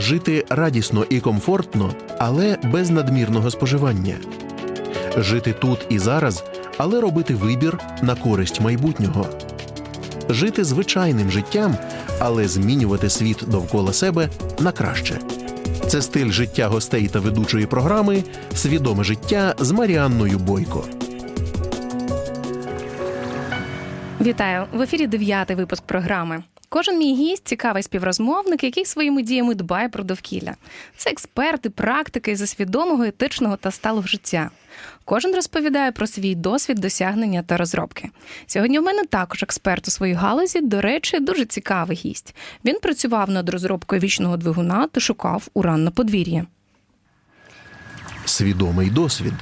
жити радісно і комфортно, але без надмірного споживання, жити тут і зараз, але робити вибір на користь майбутнього, жити звичайним життям, але змінювати світ довкола себе на краще. Це стиль життя гостей та ведучої програми Свідоме життя з Маріанною Бойко. Вітаю в ефірі дев'ятий випуск програми. Кожен мій гість цікавий співрозмовник, який своїми діями дбає про довкілля. Це експерти, практики зі свідомого, етичного та сталого життя. Кожен розповідає про свій досвід, досягнення та розробки. Сьогодні в мене також експерт у своїй галузі. До речі, дуже цікавий гість. Він працював над розробкою вічного двигуна та шукав уран на подвір'ї. Свідомий досвід.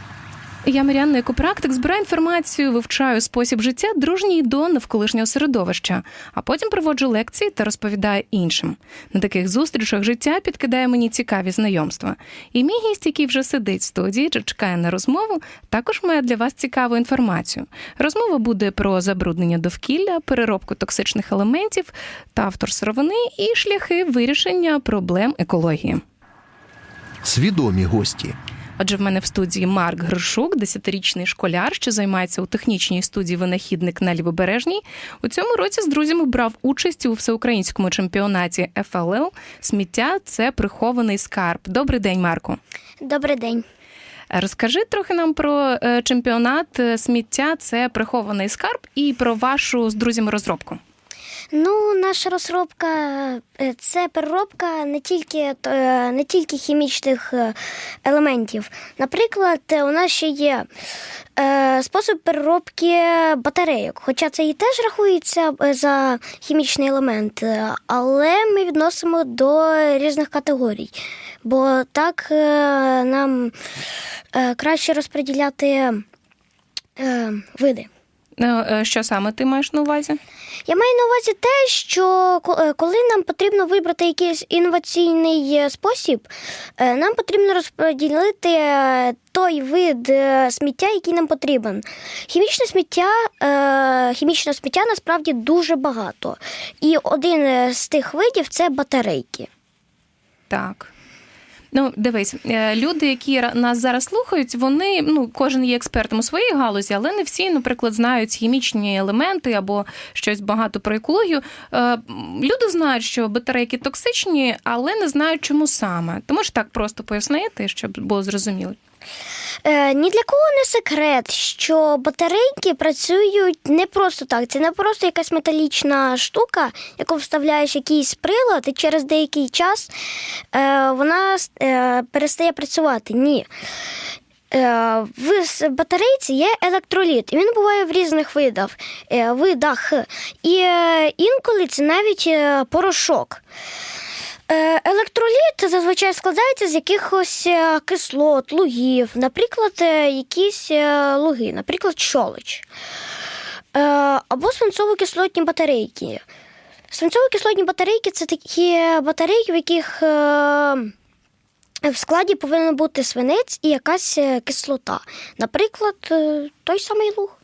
Я Маріанна екопрактик, збираю інформацію, вивчаю спосіб життя, дружній до навколишнього середовища, а потім проводжу лекції та розповідаю іншим. На таких зустрічах життя підкидає мені цікаві знайомства. І мій гість, який вже сидить в студії, чекає на розмову, також має для вас цікаву інформацію. Розмова буде про забруднення довкілля, переробку токсичних елементів та автор сировини і шляхи вирішення проблем екології. Свідомі гості. Отже, в мене в студії Марк Гришук, десятирічний школяр, що займається у технічній студії винахідник на Лівобережній. У цьому році з друзями брав участь у всеукраїнському чемпіонаті ФЛЛ. Сміття це прихований скарб. Добрий день, Марку. Добрий день. Розкажи трохи нам про е, чемпіонат е, сміття це прихований скарб і про вашу з друзями розробку. Ну, наша розробка е, це переробка не тільки, е, не тільки хімічних е, елементів. Наприклад, у нас ще є спосіб переробки батарейок, хоча це і теж рахується за хімічний елемент, але ми відносимо до різних категорій, бо так нам краще розподіляти види. Е, е, Що саме ти маєш на увазі? Я маю на увазі те, що е, коли нам потрібно вибрати якийсь інноваційний спосіб, нам потрібно розподілити той вид сміття, який нам потрібен. Хімічне сміття, е, хімічного сміття насправді дуже багато. І один з тих видів це батарейки. Так. Ну, дивись, е, люди, які нас зараз слухають, вони ну кожен є експертом у своїй галузі, але не всі, наприклад, знають хімічні елементи або щось багато про екологію. Е, Люди знають, що батарейки токсичні, але не знають, чому саме. Ти можеш так просто пояснити, щоб було зрозуміло. Е, ні для кого не секрет, що батарейки працюють не просто так. Це не просто якась металічна штука, яку вставляєш якийсь прилад, і через деякий час е, вона е, перестає працювати. Ні. Е, В батарейці є електроліт, і він буває в різних видах. е, видах. І е, інколи це навіть порошок. Е, Електроліт зазвичай складається з якихось е, кислот, лугів, наприклад, е, якісь луги, наприклад, щолоч. Е, Або свинцово-кислотні батарейки. Свинцово-кислотні батарейки це такі батарейки, в яких в складі повинен бути свинець і якась кислота. Наприклад, той самий луг.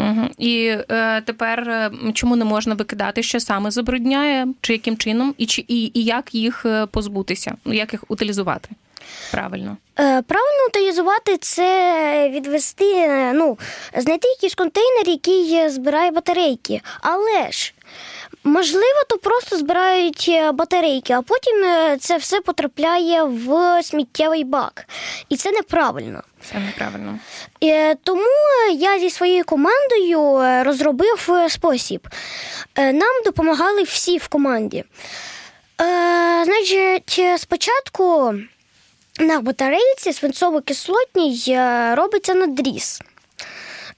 Угу. І е, тепер е, чому не можна викидати, що саме забрудняє, чи яким чином, і чи і, і як їх е, позбутися, ну як їх утилізувати правильно. Е, Правильно утилізувати це відвести, е, ну, знайти якийсь контейнер, який збирає батарейки. Але ж, можливо, то просто збирають е, батарейки, а потім е, це все потрапляє в сміттєвий бак. І це неправильно. Це неправильно. Е, Тому я зі своєю командою розробив спосіб. Нам допомагали всі в команді. Значить, спочатку на батарейці свинцово-кислотній робиться надріз.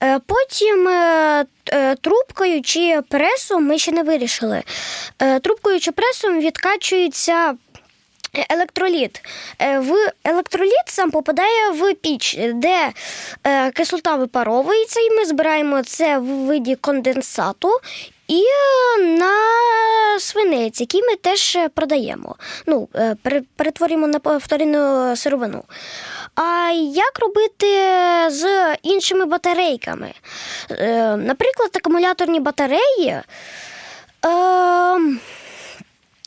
Е, Потім е, е, трубкою чи пресом ми ще не вирішили. Трубкою чи пресом відкачується електроліт. В електроліт сам попадає в піч, де кислота випаровується, і ми збираємо це в виді конденсату і на свинець, який ми теж продаємо. Ну, перетворюємо на вторинну сировину. А як робити з іншими батарейками? Е, Наприклад, акумуляторні батареї. Е,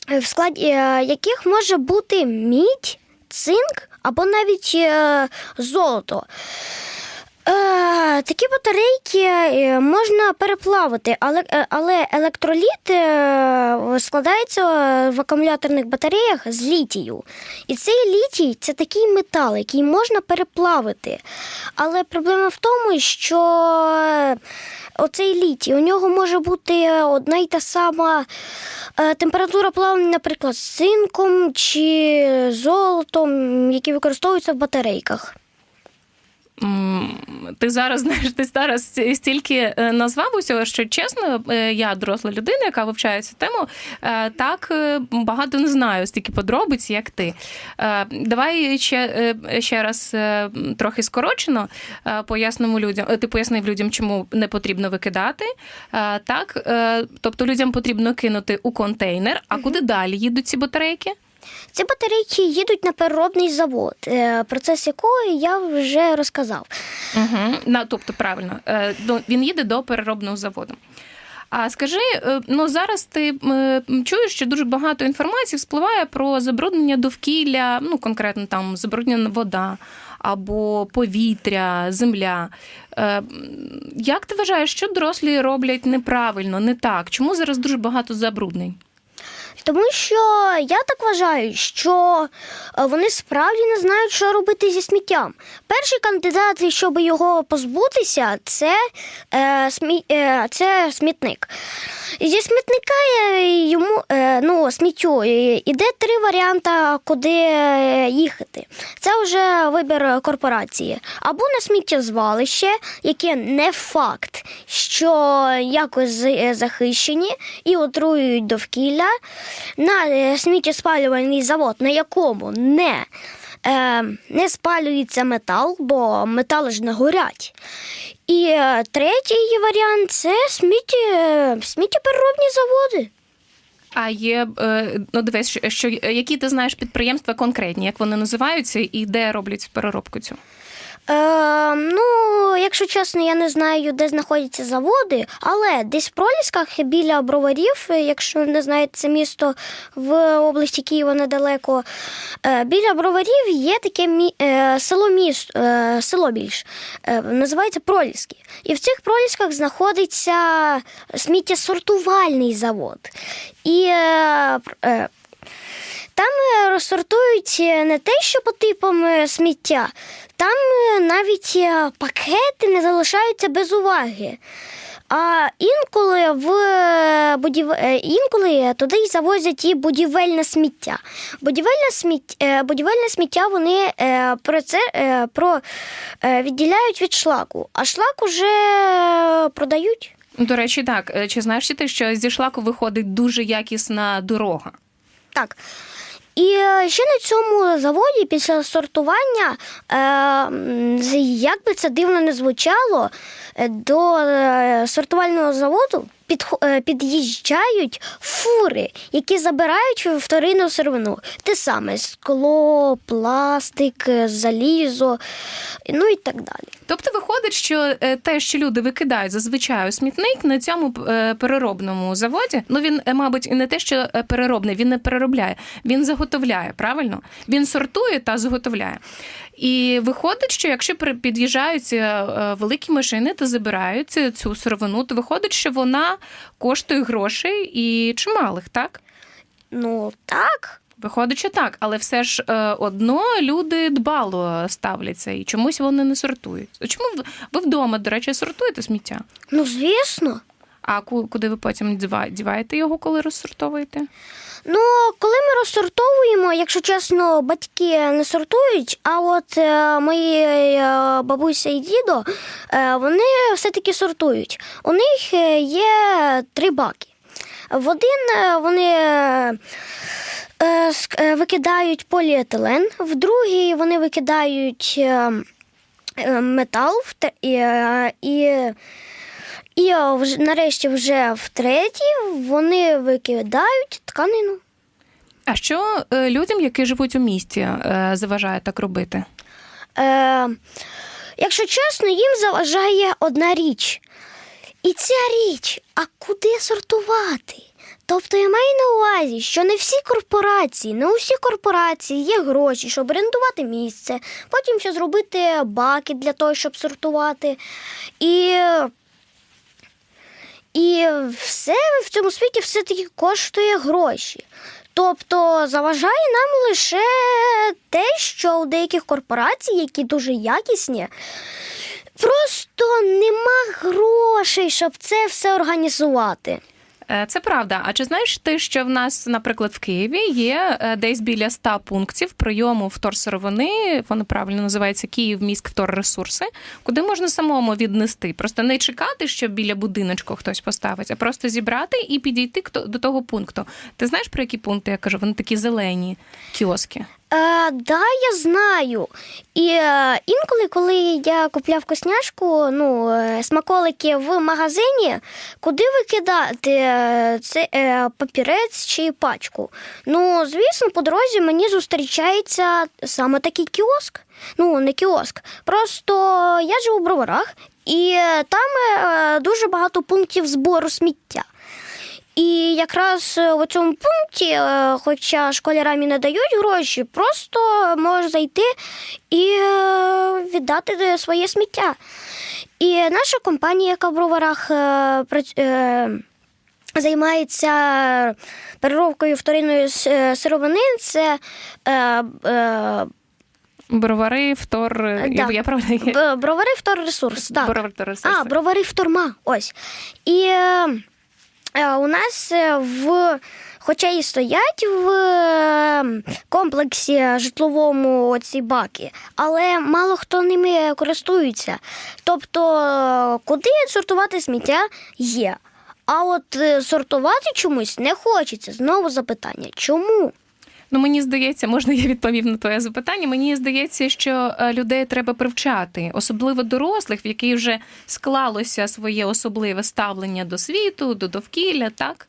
в складі е, яких може бути мідь, цинк або навіть е, золото. Е, такі батарейки е, можна переплавити, але, е, але електроліт складається в акумуляторних батареях з літію. І цей літій це такий метал, який можна переплавити. Але проблема в тому, що оцей літій, у нього може бути одна й та сама температура плавлення, наприклад, з цинком чи золотом, які використовуються в батарейках. Ти зараз знаєш, ти зараз стільки е, назвав усього, що чесно, е, я доросла людина, яка вивчає цю тему, е, так багато не знаю стільки подробиць, як ти. Давай ще, ще раз трохи скорочено пояснимо людям. Ти пояснив людям, чому не потрібно викидати. Так, тобто людям потрібно кинути у контейнер. А куди далі їдуть ці батарейки? Ці батарейки їдуть на переробний завод, е, процес якої я вже розказав. Угу. На, тобто, правильно, е, він їде до переробного заводу. А скажи, е, ну зараз ти чуєш, що дуже багато інформації вспливає про забруднення довкілля, ну конкретно там забруднена вода або повітря, земля. Як ти вважаєш, що дорослі роблять неправильно, не так? Чому зараз дуже багато забруднень? Тому що я так вважаю, що е, вони справді не знають, що робити зі сміттям. Перший кандидат, щоб його позбутися, це, е, смі, е, це смітник. Зі смітника е, йому е, ну, сміттю е, іде три варіанти, куди їхати. Це вже вибір корпорації. Або на сміттєзвалище, яке не факт, що якось захищені і отруюють довкілля, на е, сміттєспалювальний завод, на якому не, е, не спалюється метал, бо метали ж не горять. І е, третій варіант це сміттє, сміттєпереробні заводи. А є е, ну дивись, що, що які ти знаєш підприємства конкретні, як вони називаються і де роблять переробку цю? Е, ну, якщо чесно, я не знаю, де знаходяться заводи, але десь в пролісках біля броварів, якщо не знаєте це місто в області Києва недалеко, е, біля броварів є таке мі, е, село місто, е, село більш, е, називається Проліски. І в цих пролісках знаходиться сміттєсортувальний завод. І е, е, там е, розсортують е, не те, що по типам е, сміття, там навіть пакети не залишаються без уваги. А інколи в будів... інколи туди й завозять і будівельне сміття. Будівельне сміття, будівельне сміття вони про це про, відділяють від шлаку, а шлак уже продають. До речі, так чи знаєш ти, що зі шлаку виходить дуже якісна дорога? Так. І е, ще на цьому заводі після сортування, е, як би це дивно не звучало, е, до сортувального заводу підхо- е, під'їжджають фури, які забирають вторинну сировину. Те саме скло, пластик, е, залізо, ну і так далі. Тобто виходить, що е, те, що люди викидають зазвичай у смітник на цьому переробному заводі, ну він, мабуть, і не те, що переробний, він не переробляє, він заготовляє, правильно? Він сортує та заготовляє. І виходить, що якщо під'їжджають великі машини та забирають цю сировину, то виходить, що вона коштує грошей і чималих, так? Ну так. Виходить, що так, але все ж е, одно люди дбало ставляться і чомусь вони не сортують. Чому ви- ви вдома, до речі, сортуєте сміття? Ну, звісно. А куди ви потім діваєте його, коли розсортовуєте? Ну, коли ми розсортовуємо, якщо чесно, батьки не сортують, а от е, мої е, бабуся і дідо, е, вони все-таки сортують. У них е, є три баки. В один е, вони е, е, е, викидають поліетилен, в другий вони викидають е, е, метал, і, е, і, і е, вже, нарешті вже в третій вони викидають тканину. А що е, людям, які живуть у місті, е, заважає так робити? Е, якщо чесно, їм заважає одна річ. І ця річ, а куди сортувати? Тобто я маю на увазі, що не всі корпорації, не усі корпорації є гроші, щоб орендувати місце, потім ще зробити баки для того, щоб сортувати. І, і все в цьому світі все-таки коштує гроші. Тобто заважає нам лише те, що у деяких корпорацій, які дуже якісні, просто нема грошей, щоб це все організувати. Е, Це правда. А чи знаєш ти, що в нас, наприклад, в Києві є е, десь біля 100 пунктів прийому вторсировини, воно правильно називається Київ міськ вторресурси, куди можна самому віднести. Просто не чекати, що біля будиночку хтось поставить, а просто зібрати і підійти до того пункту. Ти знаєш про які пункти я кажу? Вони такі зелені кіоски. Е, да, я знаю. І е, інколи, коли я купляв вкусняшку, ну, е, смаколики в магазині, куди викидати е, це е, папірець чи пачку? Ну, звісно, по дорозі мені зустрічається саме такий кіоск. Ну, не кіоск. Просто я живу в броварах, і е, там е, дуже багато пунктів збору сміття. І якраз е, у цьому пункті, е, хоча школярам і не дають гроші, просто можеш зайти і е, віддати е, своє сміття. І наша компанія, яка в броварах е, е, займається переробкою вторинної е, сировини, це е, е, Бровари, втор. Да. Я, б- бровари вторресурс. Так. Бровари, вторресурси. А, бровари вторма. Ось. І е, е, у нас е, в. Хоча і стоять в е, комплексі житловому ці баки, але мало хто ними користується. Тобто, е, куди сортувати сміття є. А от е, сортувати чомусь не хочеться. Знову запитання. Чому? Ну, мені здається, можна я відповів на твоє запитання. Мені здається, що е, людей треба привчати, особливо дорослих, в яких вже склалося своє особливе ставлення до світу, до довкілля, так?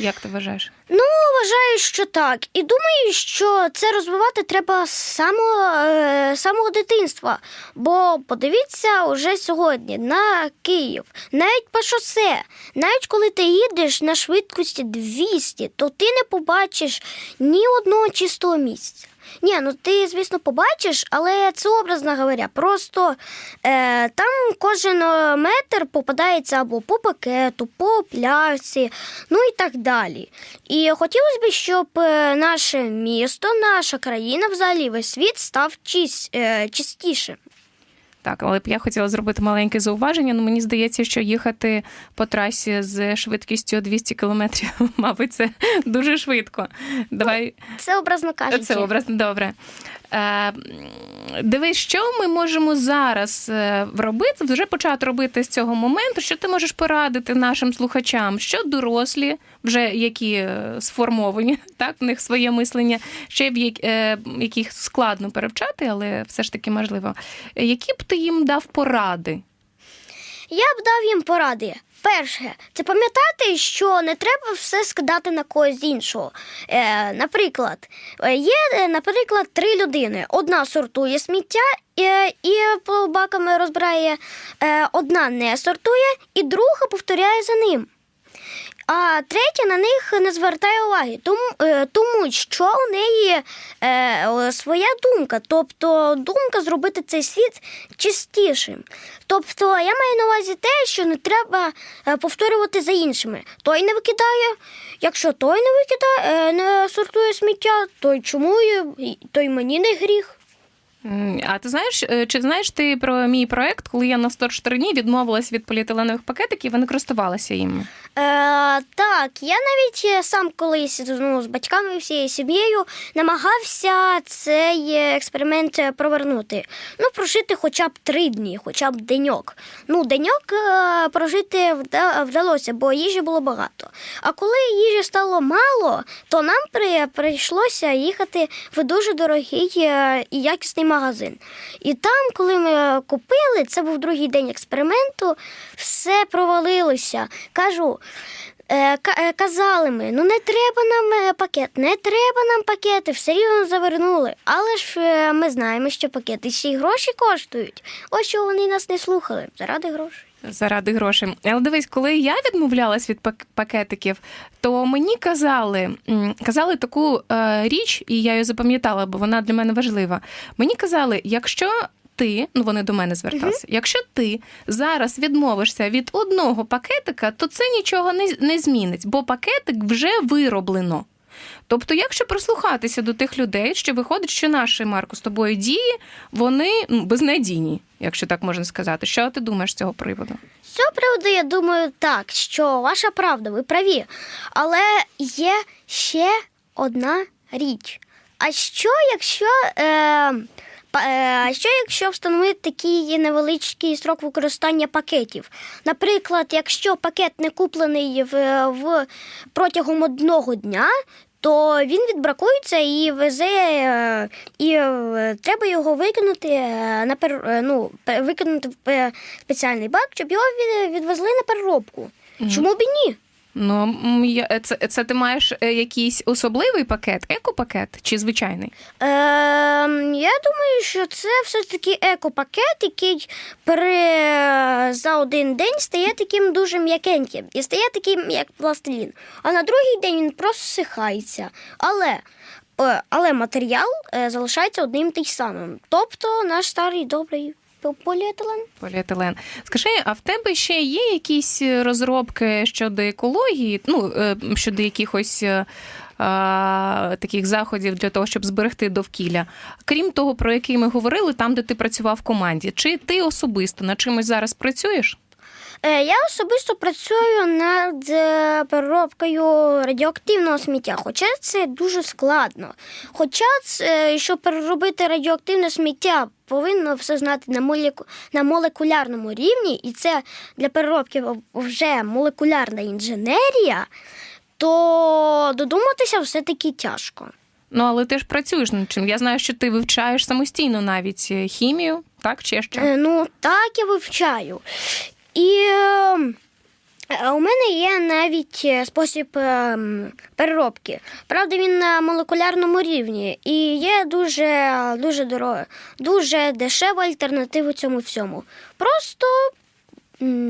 Як ти вважаєш? Ну, вважаю, що так. І думаю, що це розвивати треба з самого, е, самого дитинства. Бо подивіться уже сьогодні на Київ, навіть по шосе, навіть коли ти їдеш на швидкості 200, то ти не побачиш ні одного чистого місця. Ні, ну ти, звісно, побачиш, але це образно говоря. Просто е, там кожен е, метр попадається або по пакету, по пляшці, ну і так далі. І хотілося б, щоб е, наше місто, наша країна, взагалі весь світ став е, чистішим. Так, але б я хотіла зробити маленьке зауваження. Ну мені здається, що їхати по трасі з швидкістю 200 кілометрів, мабуть, це дуже швидко. Давай Це образно кажучи. Це образно добре. Е, дивись, що ми можемо зараз е, робити, вже почати робити з цього моменту. Що ти можеш порадити нашим слухачам? Що дорослі, вже які е, сформовані, так, в них своє мислення, ще як- е, яких складно перевчати, але все ж таки можливо. Які б ти їм дав поради? Я б дав їм поради. Перше, це пам'ятати, що не треба все скидати на когось іншого. Е, наприклад, є, е, наприклад, три людини. Одна сортує сміття е, і по бакам розбирає, е, одна не сортує, і друга повторяє за ним. А третя на них не звертає уваги, тому, е, тому що у неї е, своя думка, тобто думка зробити цей світ чистішим. Тобто я маю на увазі те, що не треба е, повторювати за іншими. Той не викидає. Якщо той не викидає, е, не сортує сміття, то чому й- то мені не гріх. А ти знаєш, чи знаєш ти про мій проект, коли я на 104 дні відмовилась від поліетиленових пакетиків і не користувалася їм? Е, так, я навіть е, сам колись ну, з батьками всією сім'єю намагався цей е, експеримент провернути. Ну, прожити хоча б три дні, хоча б деньок. Ну, деньок прожити вдалося, бо їжі було багато. А коли їжі стало мало, то нам при, прийшлося їхати в дуже дорогий і якісний магазин. І там, коли ми купили, це був другий день експерименту, все провалилося. Кажу. Е, е, Казали ми, ну не треба нам е, пакет, не треба нам пакети, все рівно завернули. Але ж ми знаємо, що пакети ще й гроші коштують. Ось що вони нас не слухали заради грошей. Заради грошей. Але дивись, коли я відмовлялась від пакетиків, то мені казали, казали таку річ, і я її запам'ятала, бо вона для мене важлива. Мені казали, якщо ти, ну вони до мене зверталися, якщо ти зараз відмовишся від одного пакетика, то це нічого не, не змінить, бо пакетик вже вироблено. Тобто, якщо прислухатися до тих людей, що виходить, що наші Марко з тобою дії, вони ну, безнадійні, якщо так можна сказати. Що ти думаєш з цього приводу? З цього приводу я думаю так, що ваша правда, ви праві. Але є ще одна річ. А що, якщо. Е, а що якщо встановити такий невеличкий строк використання пакетів? Наприклад, якщо пакет не куплений в, в протягом одного дня, то він відбракується і везе, е, і е, треба його викинути е, на пер, е, ну, викинути в е, спеціальний бак, щоб його відвезли на переробку. Чому б і ні? Ну, це, це ти маєш е, якийсь особливий пакет, екопакет чи звичайний? Ем, я думаю, що це все-таки екопакет, який пере... за один день стає таким дуже м'якеньким і стає таким, як пластилін. А на другий день він просто сихається. Але, е, але матеріал е, залишається одним той самим. Тобто наш старий добрий поліетилен. Поліетилен. Скажи, а в тебе ще є якісь розробки щодо екології, ну е, щодо якихось е, а, таких заходів для того, щоб зберегти довкілля? Крім того, про який ми говорили, там, де ти працював в команді, чи ти особисто над чимось зараз працюєш? Е, Я особисто працюю над е, переробкою радіоактивного сміття, хоча це дуже складно. Хоча це, щоб переробити радіоактивне сміття, повинно все знати на, молеку... на молекулярному рівні, і це для переробки вже молекулярна інженерія, то додуматися все-таки тяжко. Ну, але ти ж працюєш над чим. Я знаю, що ти вивчаєш самостійно навіть е, хімію, так чи що? Е, Ну, так, я вивчаю. І е, у мене є навіть е, спосіб е, переробки. Правда, він на молекулярному рівні і є дуже, дуже дорого, дуже дешева альтернатива цьому всьому. Просто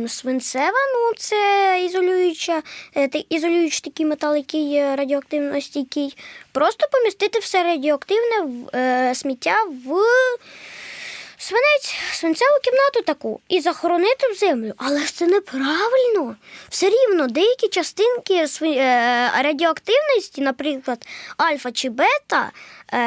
свинцева, ну це ізолююча, ізолюючий такий метал, який радіоактивно стійкий. Просто помістити все радіоактивне сміття в свинець, свинцеву кімнату таку і захоронити в землю. Але ж це неправильно. Все рівно деякі частинки е, радіоактивності, наприклад, альфа чи бета,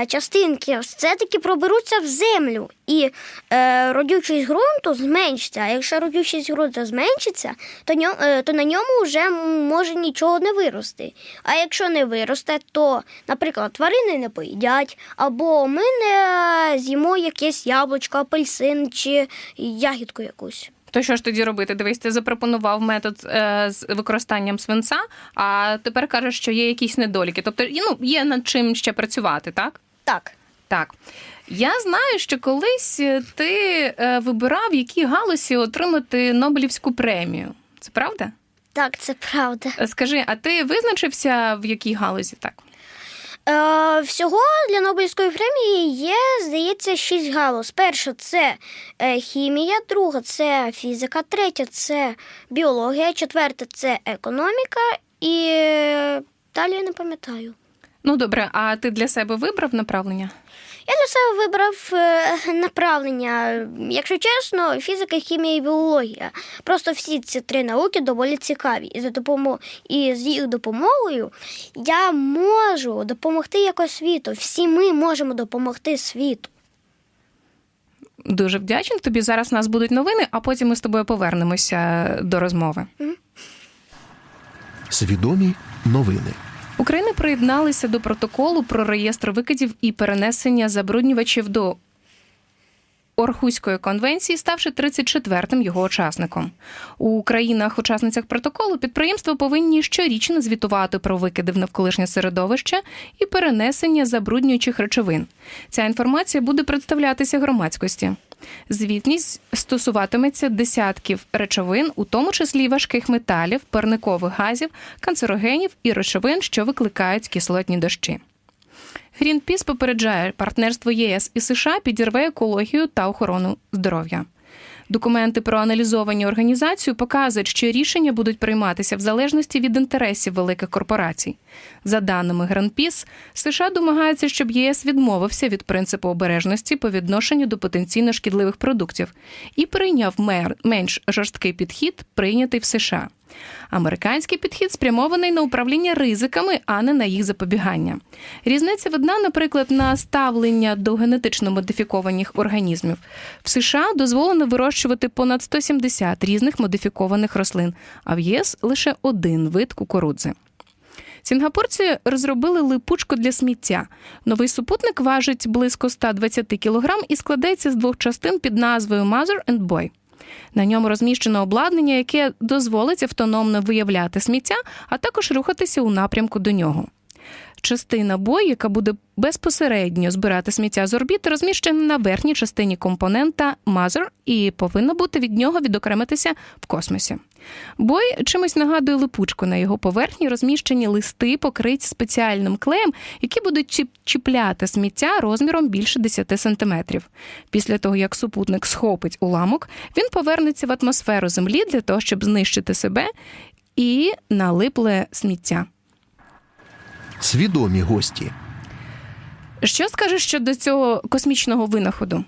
частинки все-таки проберуться в землю, і е, родючість ґрунту зменшиться. А якщо родючість ґрунту зменшиться, то, ньо- е, то на ньому вже може нічого не вирости. А якщо не виросте, то, наприклад, тварини не поїдять, або ми не з'їмо якесь яблучко, апельсин чи ягідку якусь. То що ж тоді робити? Дивись, ти запропонував метод е, з використанням свинця, а тепер кажеш, що є якісь недоліки. Тобто, ну, є над чим ще працювати, так? Так. Так. Я знаю, що колись е, ти е, вибирав, в якій галузі отримати Нобелівську премію. Це правда? Так, це правда. Е, Скажи, а ти визначився в якій галузі так? Е, всього для Нобелівської премії є, здається, шість галузь. Перша це е, хімія, друга це фізика, третя це біологія, четверта це економіка і е, далі я не пам'ятаю. Ну добре, а ти для себе вибрав направлення? Я для себе вибрав е, направлення, якщо чесно, фізика, хімія і біологія. Просто всі ці три науки доволі цікаві. І за допомогою і з їх допомогою я можу допомогти якось світу. Всі ми можемо допомогти світу. Дуже вдячна тобі. Зараз у нас будуть новини, а потім ми з тобою повернемося до розмови. Свідомі новини. Україна приєдналася до протоколу про реєстр викидів і перенесення забруднювачів до Орхуської конвенції, ставши 34-м його учасником. У країнах-учасницях протоколу підприємства повинні щорічно звітувати про викиди в навколишнє середовище і перенесення забруднюючих речовин. Ця інформація буде представлятися громадськості. Звітність стосуватиметься десятків речовин, у тому числі важких металів, парникових газів, канцерогенів і речовин, що викликають кислотні дощі. Грінпіс попереджає, партнерство ЄС і США підірве екологію та охорону здоров'я. Документи проаналізовані організацією показують, що рішення будуть прийматися в залежності від інтересів великих корпорацій. За даними Гранпіс, США домагається, щоб ЄС відмовився від принципу обережності по відношенню до потенційно шкідливих продуктів і прийняв менш жорсткий підхід, прийнятий в США. Американський підхід спрямований на управління ризиками, а не на їх запобігання. Різниця видна, наприклад, на ставлення до генетично модифікованих організмів. В США дозволено вирощувати понад 170 різних модифікованих рослин, а в ЄС лише один вид кукурудзи. Сінгапурці розробили липучку для сміття. Новий супутник важить близько 120 кг і складається з двох частин під назвою Mother and Boy. На ньому розміщено обладнання, яке дозволить автономно виявляти сміття, а також рухатися у напрямку до нього. Частина бой, яка буде безпосередньо збирати сміття з орбіти, розміщена на верхній частині компонента Mother і повинна бути від нього відокремитися в космосі. Бой чимось нагадує липучку. На його поверхні розміщені листи, покриті спеціальним клеєм, які будуть чіп- чіпляти сміття розміром більше 10 сантиметрів. Після того, як супутник схопить уламок, він повернеться в атмосферу Землі для того, щоб знищити себе і налипле сміття. Свідомі гості. Що скажеш щодо цього космічного винаходу?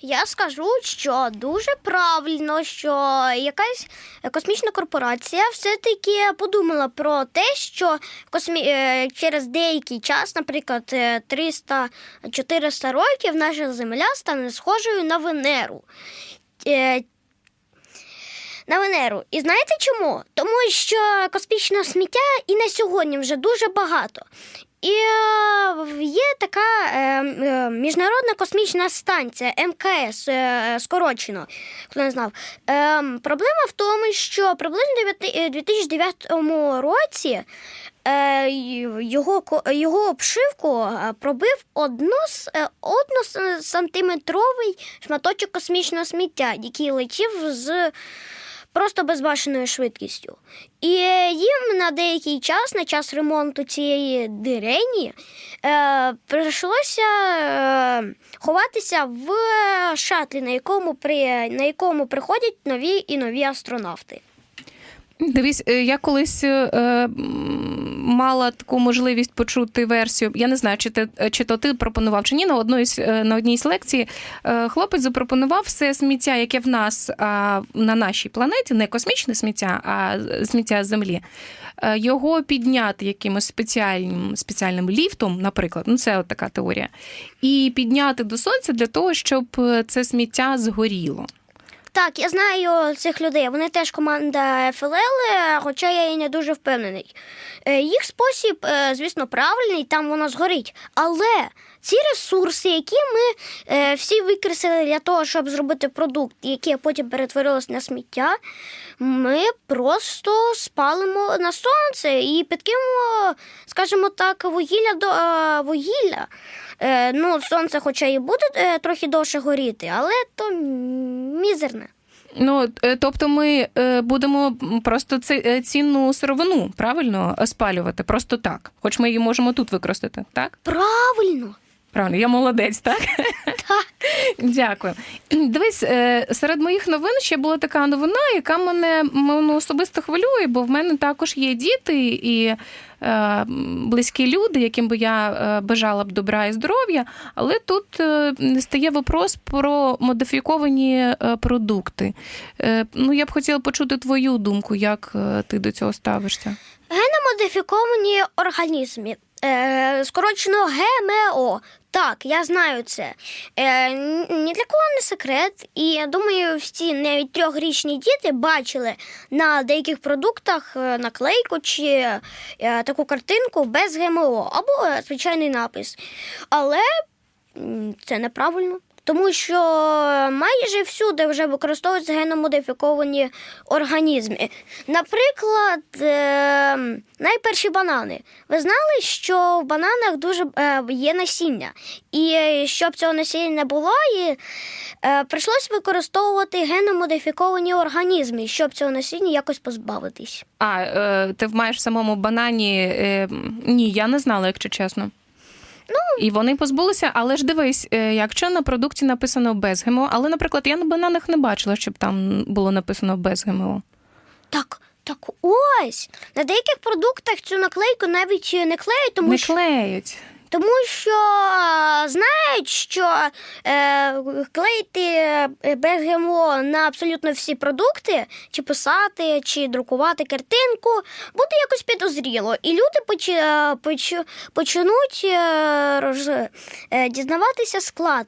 Я скажу, що дуже правильно, що якась космічна корпорація все-таки подумала про те, що космі... е, через деякий час, наприклад, е, 300-400 років, наша Земля стане схожою на Венеру. Е, На Венеру. І знаєте чому? Тому що космічного сміття і на сьогодні вже дуже багато. І е, є така е, е, міжнародна космічна станція МКС, е, скорочено, хто не знав. Е, проблема в тому, що приблизно в 2009 році е, його, його обшивку е, пробив одно, односантиметровий шматочок космічного сміття, який летів з просто безбашеною швидкістю. І е, їм на деякий час, на час ремонту цієї дирені, е, прийшлося е, ховатися в шатлі, на якому, при, на якому приходять нові і нові астронавти. Дивись, е, я колись е, мала таку можливість почути версію. Я не знаю, чи ти чи то ти пропонував чи ні. На одній е, на одній з лекцій е, хлопець запропонував все сміття, яке в нас а, на нашій планеті, не космічне сміття, а сміття землі. е, Його підняти якимось спеціальним спеціальним ліфтом, наприклад, ну це от така теорія, і підняти до сонця для того, щоб е, це сміття згоріло. Так, я знаю цих людей. Вони теж команда ФЛЛ, хоча я і не дуже впевнений. Е, Їх спосіб, е, звісно, правильний, там воно згорить. Але ці ресурси, які ми е, всі викреслили для того, щоб зробити продукт, який потім перетворилось на сміття, ми просто спалимо на сонце і підкинемо, скажімо так, вугілля до е, вугілля. Е, Ну, сонце, хоча і буде е, трохи довше горіти, але то мізерне. Ну, е, тобто ми е, будемо просто е, цінну сировину правильно спалювати, просто так. Хоч ми її можемо тут використати, так? Правильно. Правильно, я молодець, так? Так. Дякую. Дивись, е, серед моїх новин ще була така новина, яка мене ну, особисто хвилює, бо в мене також є діти і е, близькі люди, яким би я е, бажала б добра і здоров'я. Але тут е, стає вопрос про модифіковані продукти. Е, ну, я б хотіла почути твою думку, як ти до цього ставишся. Геномодифіковані організми. Е, скорочено ГМО. Так, я знаю це. Е, ні для кого не секрет. І я думаю, всі навіть трьохрічні діти бачили на деяких продуктах е, наклейку чи е, таку картинку без ГМО або е, звичайний напис. Але це неправильно. Тому що майже всюди вже використовуються геномодифіковані організми. Наприклад, е, найперші банани. Ви знали, що в бананах дуже е, є насіння. І щоб цього насіння не було, і, е, прийшлось використовувати геномодифіковані організми, щоб цього насіння якось позбавитись. А, ти маєш в самому банані. Ні, я не знала, якщо чесно. Ну, І вони позбулися, але ж дивись, е, якщо на продукті написано без ГМО, але, наприклад, я на бананах не бачила, щоб там було написано без ГМО. Так, так ось. На деяких продуктах цю наклейку навіть не клеють, тому не що клеють. Тому що знають, що е, клеїти е, без ГМО на абсолютно всі продукти, чи писати, чи друкувати картинку, буде якось підозріло. І люди поч, е, поч, почнуть е, роз, дізнаватися склад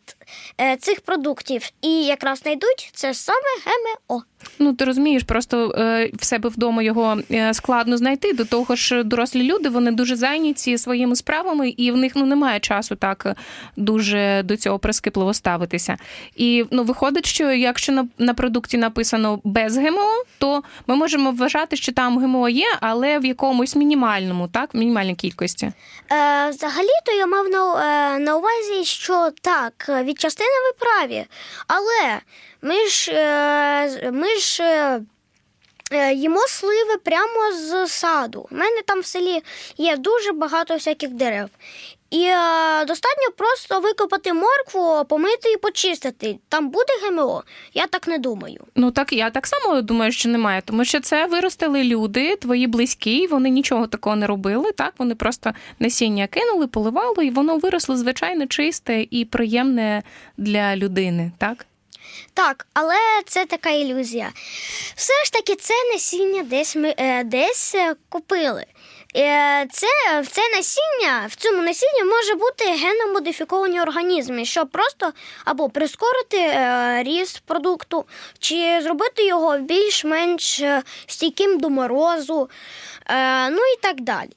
цих продуктів. І якраз знайдуть це саме ГМО. Ну, ти розумієш, просто е, в себе вдома його е, складно знайти. До того ж, дорослі люди вони дуже зайняті своїми справами, і в них ну немає часу так дуже до цього прискіпливо ставитися. І ну виходить, що якщо на, на продукті написано без ГМО, то ми можемо вважати, що там ГМО є, але в якомусь мінімальному, так, в мінімальній кількості. Е, взагалі-то я мав на, е, на увазі, що так, від частини ви праві. Але ми ж, е, ми ж е, е, їмо сливи прямо з саду. У мене там в селі є дуже багато всяких дерев. І достатньо просто викопати моркву, помити і почистити. Там буде ГМО? Я так не думаю. Ну так я так само думаю, що немає, тому що це виростили люди, твої близькі, вони нічого такого не робили. Так вони просто насіння кинули, поливали, і воно виросло звичайно чисте і приємне для людини. Так Так, але це така ілюзія. Все ж таки, це насіння десь ми е, десь е, купили. Е, це, це насіння, в цьому насінні може бути генно-модифіковані організми, щоб просто або прискорити е, ріст продукту, чи зробити його більш-менш стійким до морозу, ну і так далі.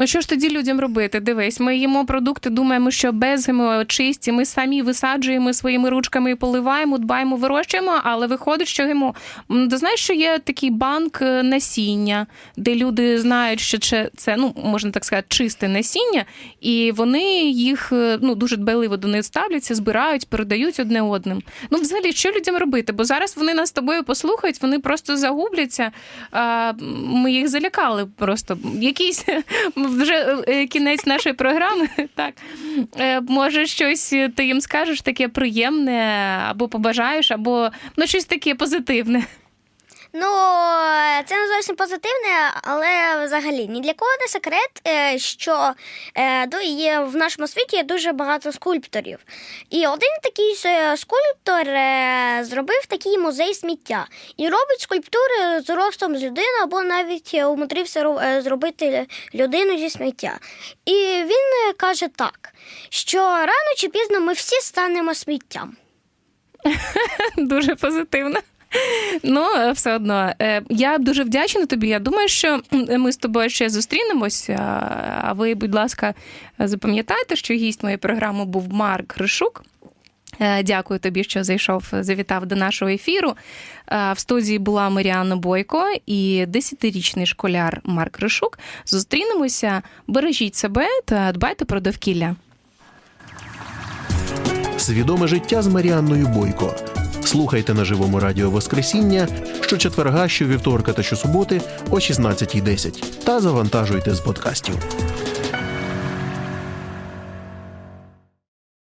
Ну що ж тоді людям робити? Дивись, ми їмо продукти, думаємо, що без ГМО чисті. Ми самі висаджуємо своїми ручками і поливаємо, дбаємо, вирощуємо, але виходить, що ГМО. Ти знаєш, що є такий банк е, насіння, де люди знають, що це, це ну можна так сказати, чисте насіння, і вони їх е, ну дуже дбайливо до них ставляться, збирають, передають одне одним. Ну, взагалі, що людям робити? Бо зараз вони нас з тобою послухають, вони просто загубляться. Ми їх залякали просто. Якийсь вже е, кінець нашої програми. Так Е, може, щось ти їм скажеш таке приємне, або побажаєш, або ну щось таке позитивне. Ну, це не зовсім позитивне, але взагалі ні для кого не секрет, е, що е, є в нашому світі дуже багато скульпторів. І один такий е, скульптор зробив такий музей сміття і робить скульптури з ростом з людини, або навіть умудрився зробити людину зі сміття. І він каже так, що рано чи пізно ми всі станемо сміттям. Дуже позитивно. Ну, е, все одно, е, я дуже вдячна тобі. Я думаю, що ми з тобою ще зустрінемося. А ви, будь ласка, запам'ятайте, що гість моєї програми був Марк Гришук. Е, Дякую тобі, що зайшов, завітав до нашого ефіру. В студії була Маріанна Бойко і 10-річний школяр Марк Гришук. Зустрінемося, бережіть себе та дбайте про довкілля. Свідоме життя з Маріанною Бойко. Слухайте на живому радіо Воскресіння щочетверга, щовівторка та щосуботи о 16.10 та завантажуйте з подкастів.